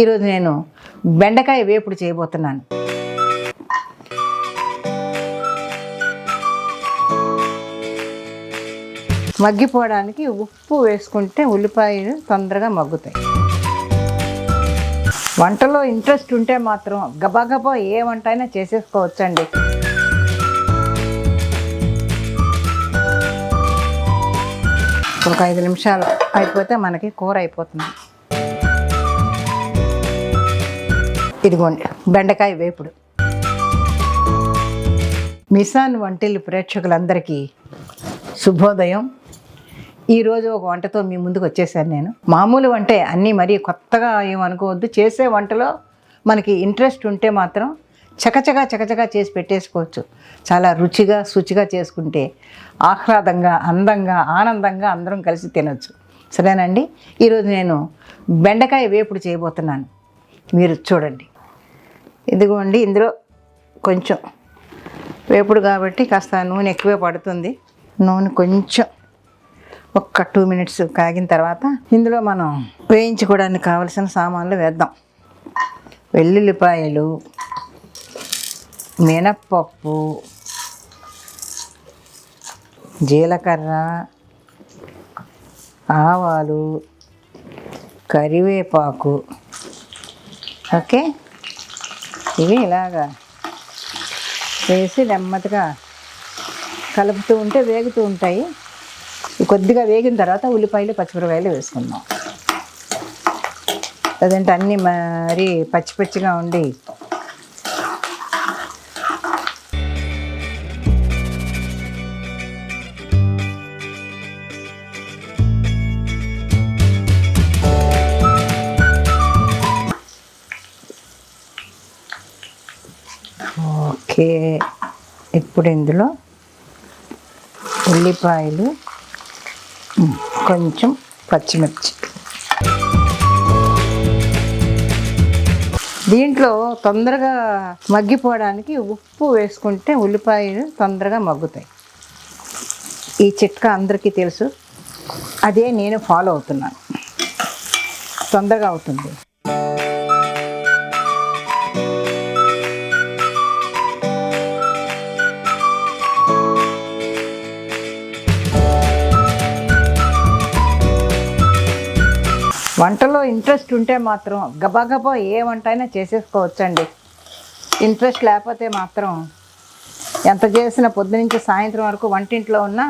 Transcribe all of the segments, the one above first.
ఈరోజు నేను బెండకాయ వేపుడు చేయబోతున్నాను. మగ్గిపోవడానికి ఉప్పు వేసుకుంటే ఉల్లిపాయలు తొందరగా మగ్గుతాయి. వంటలో ఇంట్రెస్ట్ ఉంటే మాత్రం గబాగబా ఏ వంట అయినా చేసేసుకోవచ్చండి. ఒక ఐదు నిమిషాలు అయిపోతే మనకి కూర అయిపోతుంది. ఇదిగోండి బెండకాయ వేపుడు. మిసాన్ వంటిల్లు ప్రేక్షకులందరికీ శుభోదయం. ఈరోజు ఒక వంటతో మీ ముందుకు వచ్చేసాను నేను. మామూలు వంటే అన్నీ మరీ కొత్తగా ఏమనుకోవద్దు చేసే వంటలో మనకి ఇంట్రెస్ట్ ఉంటే మాత్రం చకచకా చకచకా చేసి పెట్టేసుకోవచ్చు. చాలా రుచిగా శుచిగా చేసుకుంటే ఆహ్లాదంగా అందంగా ఆనందంగా అందరం కలిసి తినొచ్చు. సరేనండి? ఈరోజు నేను బెండకాయ వేపుడు చేయబోతున్నాను. మీరు చూడండి. ఇదిగోండి ఇందులో కొంచెం వేపుడు కాబట్టి కాస్త నూనె ఎక్కువే పడుతుంది. నూనె కొంచెం ఒక్క టూ మినిట్స్ కాగిన తర్వాత ఇందులో మనం వేయించుకోవడానికి కావలసిన సామాన్లు వేద్దాం. వెల్లుల్లిపాయలు మినప్పప్పు జీలకర్ర ఆవాలు కరివేపాకు. ఓకే? ఇవి ఇలాగా వేసి నెమ్మదిగా కలుపుతూ ఉంటే వేగుతూ ఉంటాయి. కొద్దిగా వేగిన తర్వాత ఉల్లిపాయలు పచ్చిమిరకాయలు వేసుకుందాం. లేదంటే అన్నీ మరి పచ్చి పచ్చిగా ఉండి ఓకే. ఇప్పుడు ఇందులో ఉల్లిపాయలు కొంచెం పచ్చిమిర్చి. దీంట్లో తొందరగా మగ్గిపోవడానికి ఉప్పు వేసుకుంటే ఉల్లిపాయలు తొందరగా మగ్గుతాయి. ఈ చిట్కా అందరికీ తెలుసు. అదే నేను ఫాలో అవుతున్నాను. తొందరగా అవుతుంది. వంటలో ఇంట్రెస్ట్ ఉంటే మాత్రం గబాగబా ఏ వంట అయినా చేసేసుకోవచ్చండి. ఇంట్రెస్ట్ లేకపోతే మాత్రం ఎంత చేసినా పొద్దునుంచి సాయంత్రం వరకు వంటింట్లో ఉన్నా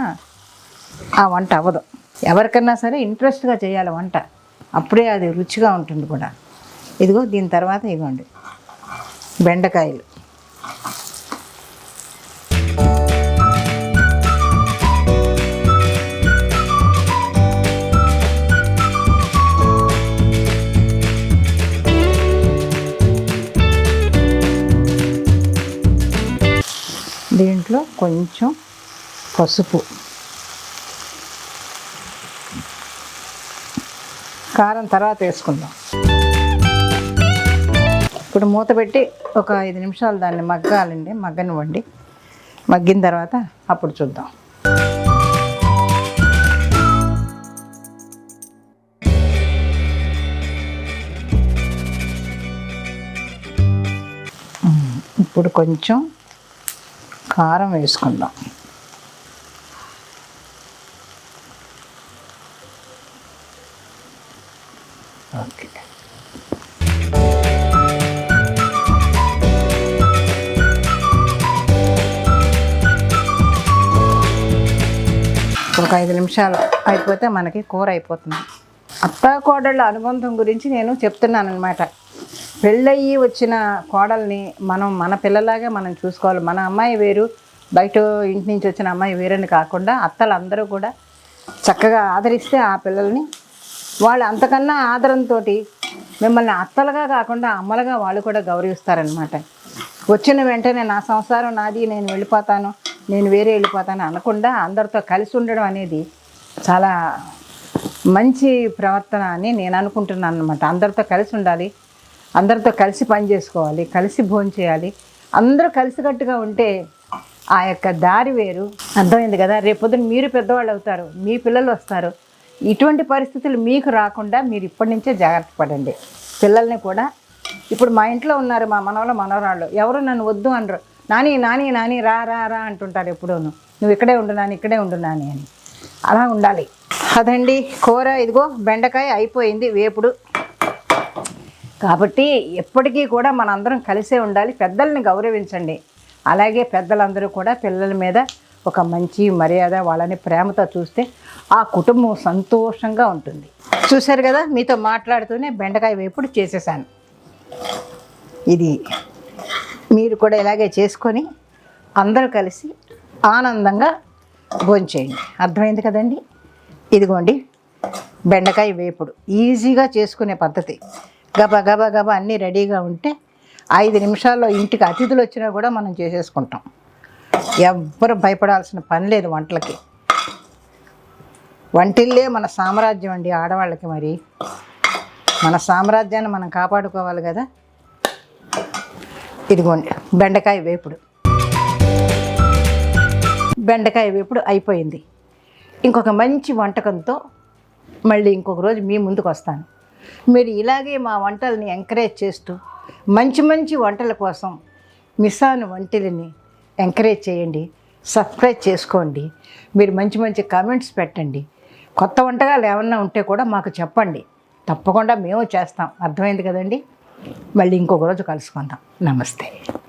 ఆ వంట అవ్వదు. ఎవరికన్నా సరే ఇంట్రెస్ట్గా చేయాలి వంట. అప్పుడే అది రుచిగా ఉంటుంది కూడా. ఇదిగో దీని తర్వాత ఇవ్వండి. బెండకాయలు. దాంట్లో కొంచెం పసుపు. కారం తర్వాత వేసుకుందాం. ఇప్పుడు మూత పెట్టి ఒక ఐదు నిమిషాలు దాన్ని మగ్గాలండి మగ్గనివ్వండి. మగ్గిన తర్వాత అప్పుడు చూద్దాం. ఇప్పుడు కొంచెం కారం వేసుకుందాం. ఓకే. ఒక ఐదు నిమిషాలు అయిపోతే మనకి కూర అయిపోతుంది. అత్త కోడళ్ళ అనుబంధం గురించి నేను చెప్తున్నాను అనమాట పెళ్ళయ్యి వచ్చిన కోడల్ని మనం మన పిల్లలాగా మనం చూసుకోవాలి. మన అమ్మాయి వేరు బయట ఇంటి నుంచి వచ్చిన అమ్మాయి వేరని కాకుండా అత్తలందరూ కూడా చక్కగా ఆదరిస్తే ఆ పిల్లల్ని. వాళ్ళు అంతకన్నా ఆదరంతో మిమ్మల్ని అత్తలుగా కాకుండా అమ్మలుగా వాళ్ళు కూడా గౌరవిస్తారనమాట వచ్చిన వెంటనే నా సంసారం నాది నేను వెళ్ళిపోతాను నేను వేరే వెళ్ళిపోతాను అనకుండా అందరితో కలిసి ఉండడం అనేది చాలా మంచి ప్రవర్తన అని నేను అనుకుంటున్నాను అనమాట అందరితో కలిసి ఉండాలి. అందరితో కలిసి పని చేసుకోవాలి కలిసి భోజనం చేయాలి. అందరూ కలిసికట్టుగా ఉంటే ఆ యొక్క దారి వేరు. అర్థమైంది కదా? రేపొద్దున మీరు పెద్దవాళ్ళు అవుతారు మీ పిల్లలు వస్తారు. ఇటువంటి పరిస్థితులు మీకు రాకుండా మీరు ఇప్పటి నుంచే జాగ్రత్త పడండి. పిల్లల్ని కూడా. ఇప్పుడు మా ఇంట్లో ఉన్నారు మా మనవాళ్ళు మనవరాళ్ళు. ఎవరు నన్ను వద్దు అనరు. నాని నాని నాని రా రా రా అంటుంటారు ఎప్పుడూను. నువ్వు ఇక్కడే ఉండు నాని ఇక్కడే ఉండు నాని అని. అలా ఉండాలి. అదండి. కూర ఇదిగో బెండకాయ అయిపోయింది వేపుడు. కాబట్టి ఎప్పటికీ కూడా మనందరం కలిసే ఉండాలి. పెద్దల్ని గౌరవించండి. అలాగే పెద్దలందరూ కూడా పిల్లల మీద ఒక మంచి మర్యాద వాళ్ళని ప్రేమతో చూస్తే ఆ కుటుంబం సంతోషంగా ఉంటుంది. చూశారు కదా? మీతో మాట్లాడుతూనే బెండకాయ వేపుడు చేసేసాను. ఇది మీరు కూడా ఇలాగే చేసుకొని అందరూ కలిసి ఆనందంగా భోంచేయండి అర్థమైంది కదండి? ఇదిగోండి బెండకాయ వేపుడు. ఈజీగా చేసుకునే పద్ధతి. గబా గబా గబా అన్నీ రెడీగా ఉంటే ఐదు నిమిషాల్లో ఇంటికి అతిథులు వచ్చినా కూడా మనం చేసేసుకుంటాం. ఎవ్వరు భయపడాల్సిన పని లేదు వంటలకి. వంటిల్లే మన సామ్రాజ్యం అండి ఆడవాళ్ళకి మరి. మన సామ్రాజ్యాన్ని మనం కాపాడుకోవాలి కదా. ఇదిగోండి బెండకాయ వేపుడు. బెండకాయ వేపుడు అయిపోయింది. ఇంకొక మంచి వంటకంతో మళ్ళీ ఇంకొక రోజు మీ ముందుకు వస్తాను. మీరు ఇలాగే మా వంటల్ని ఎంకరేజ్ చేస్తూ మంచి మంచి వంటల కోసం మిసాను వంటలని ఎంకరేజ్ చేయండి సబ్స్క్రైబ్ చేసుకోండి మీరు మంచి మంచి కామెంట్స్ పెట్టండి. కొత్త వంటకాలు ఏమన్నా ఉంటే కూడా మాకు చెప్పండి. తప్పకుండా మేము చేస్తాం. అర్థమైంది కదండి? మళ్ళీ ఇంకొక రోజు కలుసుకుందాం. నమస్తే.